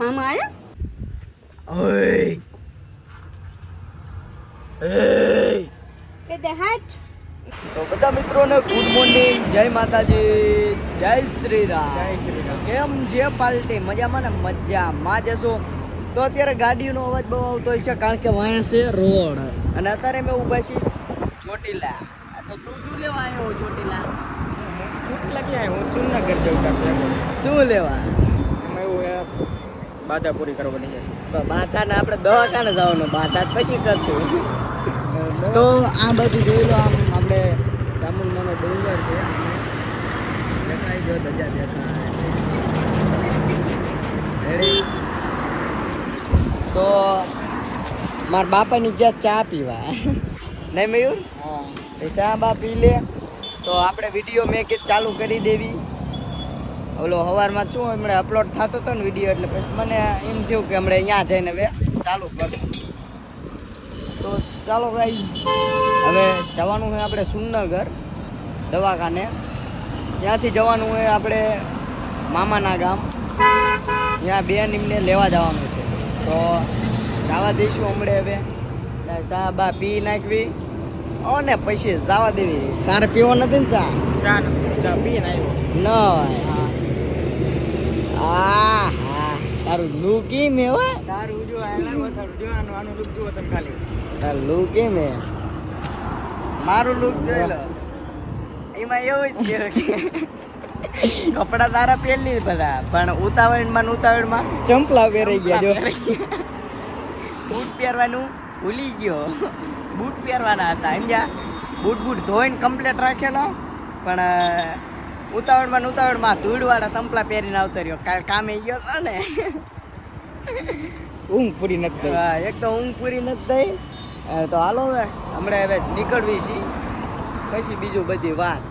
મામા આયા? ઓય. એ કે દે હાટ તો બધા મિત્રોને ગુડ મોર્નિંગ જય માતાજી જય શ્રી રામ જય શ્રી રામ. કેમ જે પાલટી મજામાં ને? મજામાં જશો તો અત્યારે ગાડીનો અવાજ બહુ આવતો હોય છે કારણ કે વાયા છે રોડ. અને અત્યારે મેં ઊભા છીએ ચોટીલા. તો તું શું લેવા આવ્યો ચોટીલા? કેટલા ક્યાં હું ચુનગર જવું કાપી શું લેવા? એમાં એવું હે બાધા પૂરી કરવાની છે તો બાધાને આપણે દવાખાને જવાનું બાધા પછી કરશું. તો આ બધું જોઈ લો આમ આપણે ચામુંડાનો ડુંગર છે. દેખાય જો ધજા દેખાય. તો મારા બાપાની જ્યાં ચા પીવા નહીં મયુર? હા. એ ચા બા પી લે. તો આપણે વીડિયો મેં કે ચાલુ કરી દેવી. ઓલો સવારમાં શું હમણાં અપલોડ થતો હતો ને વીડિયો એટલે પછી મને એમ થયું કે હમણાં અહીંયા જઈને વે ચાલુ કરશું તો ચાલો ગાઈઝ હવે જવાનું હોય આપણે સુનગર દવાખાને. ત્યાંથી જવાનું હોય આપણે મામાના ગામ. ત્યાં બેન એમને લેવા જવાનું છે. તો જવા દઈશું હમણે હવે. ચા બા પી નાખવી. અને પછી જવા દેવી. તારે પીવો નથી ને ચા? ચા ન- ચા પીને આવ્યો. ન આ હા. તારું લુકી મે હો તારું જો વધારું જો આનું આનું લુક જુઓ તમે ખાલી. તારું લુકી મે મારું લુક જોઈ લો. એમાં એવું જ છે કે કપડા તારા પહેરી બધા પણ ઉતાવળમાં ઉતાવળમાં ચંપલા પહેરાઈ ગયા જો. બૂટ પહેરવાનું ભૂલી ગયો. બૂટ પહેરવાના હતા સમજ્યા? બૂટ બૂટ ધોઈને કમ્પ્લેટ રાખેલો પણ ઉતાવળમાં ઉતાવળમાં ધૂળવાળા સંપલા પહેરીને આવતો રહ્યો. કાલ કામે ગયો હતો ને. ઊંઘ પૂરી નથી થઈ. હા, એક તો ઊંઘ પૂરી નથી થઈ. તો હાલો હવે હમણાં હવે નીકળવી છીએ. પછી બીજું બધી વાત.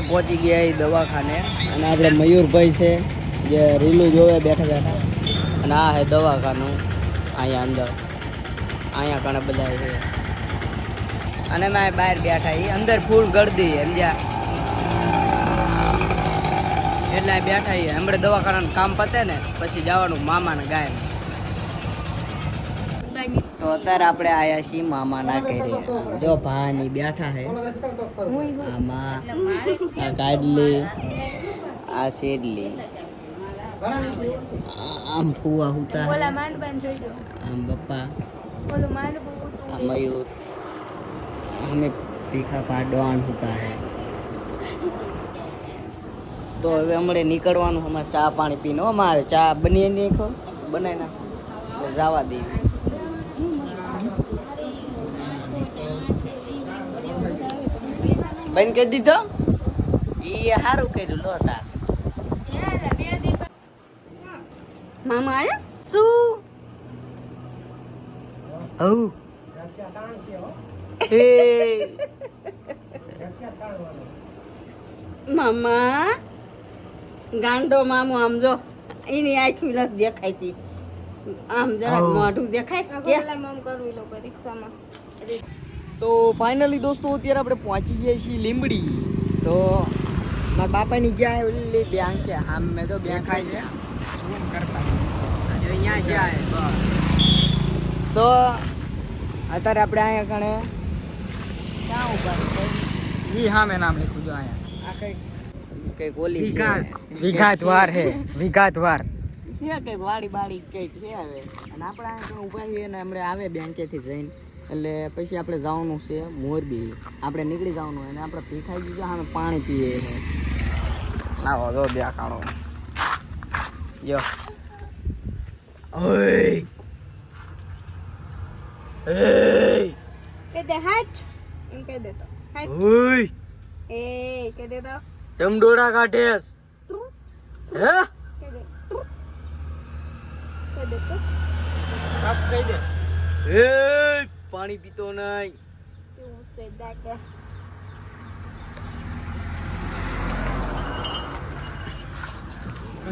આપણે પહોંચી ગયા એ દવાખાને. અને આપણે મયુરભાઈ છે, જે રીલું જોવે બેઠા બેઠા. અને આ છે દવાખાનું, અહીંયા અંદર. અહીંયા ઘણા બધા છે. અને મેં બહાર બેઠા એ અંદર ફૂલ ગળદી સમજ્યા એટલે બેઠા એ હમણાં દવાખાનાનું કામ પતે ને, પછી જવાનું મામાને ગાય તો અત્યારે આપણે આયા છીએ મામાના ઘરે. જો ભાની બેઠા હે. આમાં આ કાડલી આ શેડલી આમ ફુવા હુતા આમ બપ્પા. આ મયુર. અમે ભીખા પાડવાન હુતા હે. તો હવે હમણે નીકળવાનું હમણાં ચા પાણી પીને. હો મારે ચા બની નહીં ખો બનાવી નાખો. જવા દેવી. બંધ કરી દીધો? એ સારું કર્યું લો તાર. મામા આયા? શું? હઉ. મામા ગાંડો મામો આમ જો એની આખી નથી દેખાયતી આમ જરા. મોઢું દેખાય? કે? તો ફાઇનલી દોસ્તો અત્યારે આપણે પહોંચી જઈએ છીએ લીંબડી. તો મારા બાપાની જ્યાં ઓલી બેંક છે હા મેં તો બેંક અહીંયા જ્યાં જાય તો અત્યારે આપણે અહીંયા કણે ક્યાં ઊભા છે? હા મેં નામ લખ્યું જો અહીંયા. આ કઈ કંઈક ઓલી વિઘાતવાર હે વિઘાતવાર કંઈક વાડી બાડી કંઈક છે હવે. અને આપણે ઊભા છીએ ને હમણાં આવે બેંકેથી જઈને. એટલે પછી આપણે જવાનું છે મોરબી. આપણે નીકળી જવાનું અને આપણે ભીખાઈ ગયું સામે પાણી પીએ લાવો જો દેખાડો. જો. ઓય. એય કે દે હાટ એમ કહી દેતો હાટ ઓય. એ કહી દેતો ચમડોળા કાઢેસ હે? કહી દે એ પાણી પીતો નહીં. કેવું છે દાદા.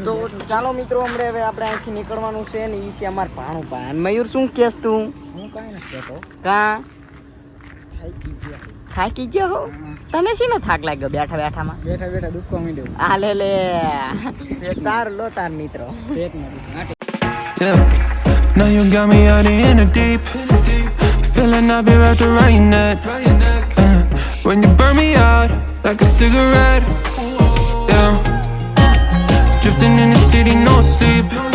તો ચાલો મિત્રો હમણાં હવે આપણે અહીંથી નીકળવાનું છે ને ઈ છે અમાર ભાણું પાન મયુર શું કેસ તું? હું કાઈ નથી કહેતો. કા? થાકી ગયા થાકી ગયા હો? તને શી ને થાક લાગ્યો બેઠા બેઠામાં? બેઠા બેઠા દુખવા માંડ્યું. આ લે લે. સાર લો તાર મિત્રો. પેટ નથી Yeah. Now you got me out in the deep. Feeling I've been wrapped around your. Uh, when you burn me out like a cigarette. Yeah. Drifting in the city, no sleep.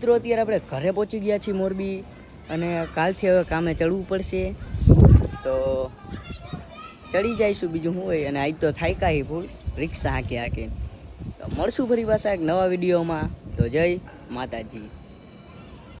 મિત્રો, અત્યારે આપણે ઘરે પહોંચી ગયા છીએ મોરબી અને કાલથી હવે કામે ચડવું પડશે. તો ચડી જઈશું બીજું શું હોય? અને આજ તો થાયકા હી ભૂલ, રિક્ષા હાંકી હાંકી. તો મળશું ફરી પાછા એક નવા વિડીયોમાં. તો જય માતાજી.